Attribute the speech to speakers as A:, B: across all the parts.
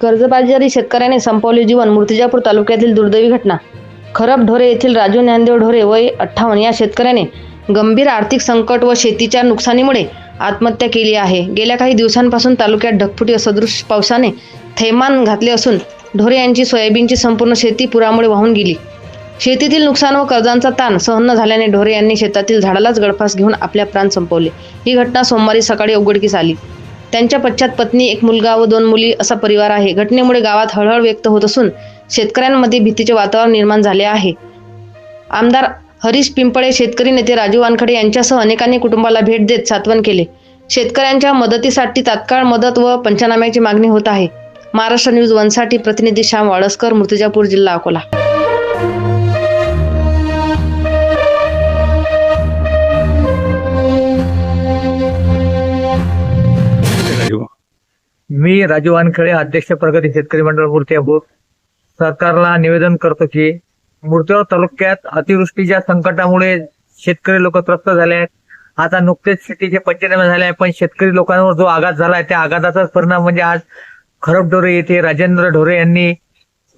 A: कर्जबाजारी शेतकऱ्याने संपवले जीवन मूर्तिजापूर तालुक्यातील दुर्दैवी घटना. खरब ढोरे येथील राजू ज्ञानदेव ढोरे वय अठ्ठावन्न या शेतकऱ्याने गंभीर आर्थिक संकट व शेतीच्या नुकसानीमुळे आत्महत्या केली आहे. गेल्या काही दिवसांपासून तालुक्यात ढगफुटी सदृश पावसाने थैमान घातले असून ढोरे यांची सोयाबीनची संपूर्ण शेती पुरामुळे वाहून गेली. शेतीतील नुकसान व कर्जांचा ताण सहन न झाल्याने ढोरे यांनी शेतातील झाडालाच गळफास घेऊन आपल्या प्राण संपवले. ही घटना सोमवारी सकाळी उघडकीस आली. त्यांच्या पश्चात पत्नी एक मुलगा व दोन मुली असा परिवार आहे. घटनेमुळे गावात हळहळ व्यक्त होत असून शेतकऱ्यांमध्ये भीतीचे वातावरण निर्माण झाले आहे. आमदार हरीश पिंपळे शेतकरी नेते राजू वानखडे यांच्यासह अनेकांनी कुटुंबाला भेट देत सांत्वन केले. शेतकऱ्यांच्या मदतीसाठी तात्काळ मदत व पंचनाम्याची मागणी होत आहे. महाराष्ट्र न्यूज वनसाठी प्रतिनिधी श्याम वाळस्कर मुर्तिजापूर जिल्हा अकोला.
B: मी राजू वानखळे अध्यक्ष प्रगती शेतकरी मंडळ मूर्त्यापूर सरकारला निवेदन करतो की मूर्त्यावर तालुक्यात अतिवृष्टीच्या संकटामुळे शेतकरी लोक त्रस्त झाले आहेत. आता नुकतेच शेतीचे पंचनामे झाले आहे पण शेतकरी लोकांवर जो आघात झाला आहे त्या आघाताचाच परिणाम म्हणजे आज खरब ढोरे येथे राजेंद्र ढोरे यांनी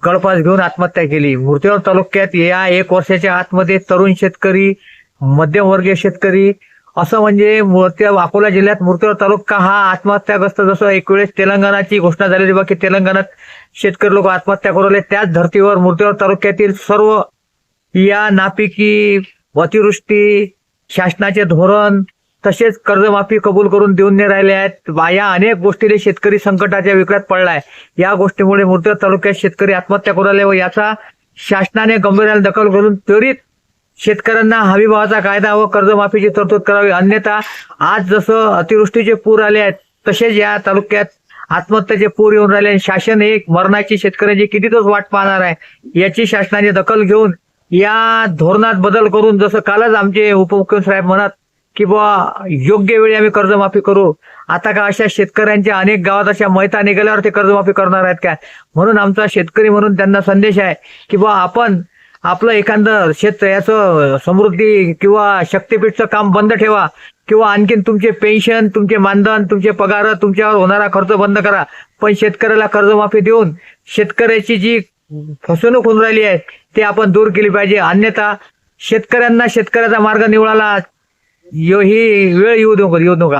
B: गळपास घेऊन आत्महत्या केली. मूर्तीवर तालुक्यात या एक वर्षाच्या आतमध्ये तरुण शेतकरी मध्यमवर्गीय शेतकरी असं म्हणजे मूर्त्या अकोला जिल्ह्यात मूर्तीवर तालुका हा आत्महत्याग्रस्त. जसं एक वेळेस तेलंगणाची घोषणा झालेली बा की तेलंगणात शेतकरी लोक आत्महत्या करू त्याच धर्तीवर मूर्तीवर तालुक्यातील सर्व या नापिकी अतिवृष्टी शासनाचे धोरण तसेच कर्जमाफी कबूल करून देऊन नाही राहिले आहेत. या अनेक गोष्टीने शेतकरी संकटाच्या विक्रात पडलाय. या गोष्टीमुळे मूर्तीवर तालुक्यात शेतकरी आत्महत्या करू व याचा शासनाने गंभीराने दखल करून त्वरित शेतकऱ्यांना हमीभावाचा कायदा व कर्जमाफीची तरतूद करावी. अन्यथा आज जसं अतिवृष्टीचे पूर आले आहेत तसेच या तालुक्यात आत्महत्याचे पूर येऊन राहिले शासन एक मरणाची शेतकऱ्यांची किती वाट पाहणार आहे याची शासनाने दखल घेऊन या धोरणात बदल करून जसं कालच आमचे उपमुख्यमंत्री साहेब म्हणत की बुवा योग्य वेळी आम्ही कर्जमाफी करू. आता का अशा शेतकऱ्यांच्या अनेक गावात अशा मैता निघाल्यावर ते कर्जमाफी करणार आहेत काय म्हणून आमचा शेतकरी म्हणून त्यांना संदेश आहे की बुवा आपण आपलं एखादं शेत याचं समृद्धी किंवा शक्तीपीठचं काम बंद ठेवा. किंवा आणखीन तुमचे पेन्शन तुमचे मानधन तुमचे पगार तुमच्यावर होणारा खर्च बंद करा. पण शेतकऱ्याला कर्जमाफी देऊन शेतकऱ्याची जी फसवणूक होऊन राहिली आहे ते आपण दूर केली पाहिजे. अन्यथा शेतकऱ्यांना शेतकऱ्याचा मार्ग निवडाला यो- ही वेळ येऊ देऊ येऊ नका.